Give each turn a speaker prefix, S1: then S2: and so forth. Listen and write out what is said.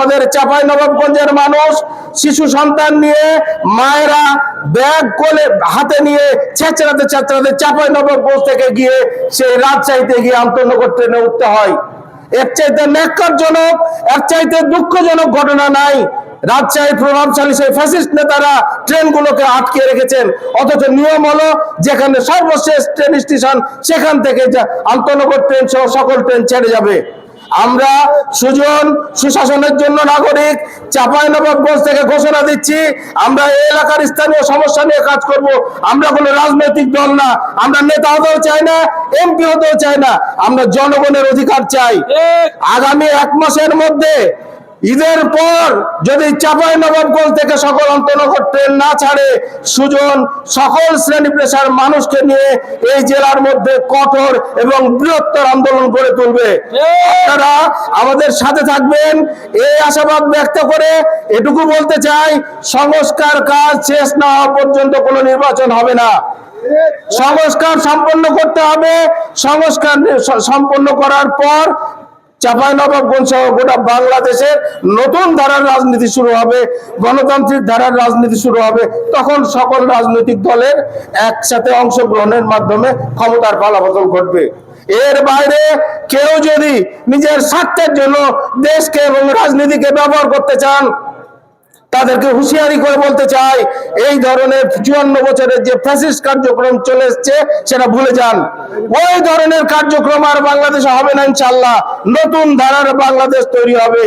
S1: আমাদের চাপাই নবাবগঞ্জের মানুষ, শিশু সন্তান নিয়ে মায়েরা ব্যাগ কোলে হাতে নিয়ে ছেঁচড়াতে ছেঁচড়াতে চাপাই নবাবগঞ্জ থেকে গিয়ে সেই রাজশাহীতে গিয়ে আন্তনগর ট্রেনে উঠতে হয়। এর চাইতে ন্যাক্কারজনক, এর চাইতে দুঃখজনক ঘটনা নাই। রাজশাহীর প্রভাবশালী সেই ফ্যাসিস্ট নেতারা ট্রেনগুলোকে আটকে রেখেছেন। অথচ নিয়ম হলো যেখানে সর্বশেষ ট্রেন স্টেশন, সেখান থেকে আন্তনগর ট্রেন সহ সকল ট্রেন ছেড়ে যাবে। আমরা সুজন সুশাসনের জন্য নাগরিক চাপাই নবাবগঞ্জ থেকে ঘোষণা দিচ্ছি আমরা এই এলাকার স্থানীয় সমস্যা নিয়ে কাজ করব। আমরা কোনো রাজনৈতিক দল না আমরা নেতা হতেও চাই না এমপি হতেও চাই না আমরা জনগণের অধিকার চাই। আগামী এক মাসের মধ্যে ঈদের পর যদি চাপাই নবাবগঞ্জ থেকে সকল অন্তনগর ট্রেন না ছাড়ে, সুজন সকল শ্রেণি পেশার মানুষকে নিয়ে এই জেলার মধ্যে কঠোর এবং বৃহত্তর আন্দোলন করে তুলবে। তারা আমাদের সাথে থাকবেন। এই আশাবাদ ব্যক্ত করে এটুকু বলতে চাই, সংস্কার কাজ শেষ না হওয়া পর্যন্ত কোনো নির্বাচন হবে না। সংস্কার সম্পন্ন করতে হবে। সংস্কার সম্পন্ন করার পর চাপাই নবাবগঞ্জ সহ গোটা বাংলাদেশের নতুন ধারার রাজনীতি শুরু হবে, গণতান্ত্রিক ধারার রাজনীতি শুরু হবে, তখন সকল রাজনৈতিক দলের একসাথে অংশগ্রহণের মাধ্যমে ক্ষমতার পালাবদল ঘটবে। এর বাইরে কেউ যদি নিজের স্বার্থের জন্য দেশকে এবং রাজনীতিকে ব্যবহার করতে চান তাদেরকে হুঁশিয়ারি করে বলতে চাই, এই ধরনের চুয়ান্ন বছরের যে ফ্যাসিস্ট কার্যক্রম চলে এসছে, সেটা ভুলে যান। ওই ধরনের কার্যক্রম আর বাংলাদেশে হবে না ইনশাল্লাহ নতুন ধারার বাংলাদেশ তৈরি হবে।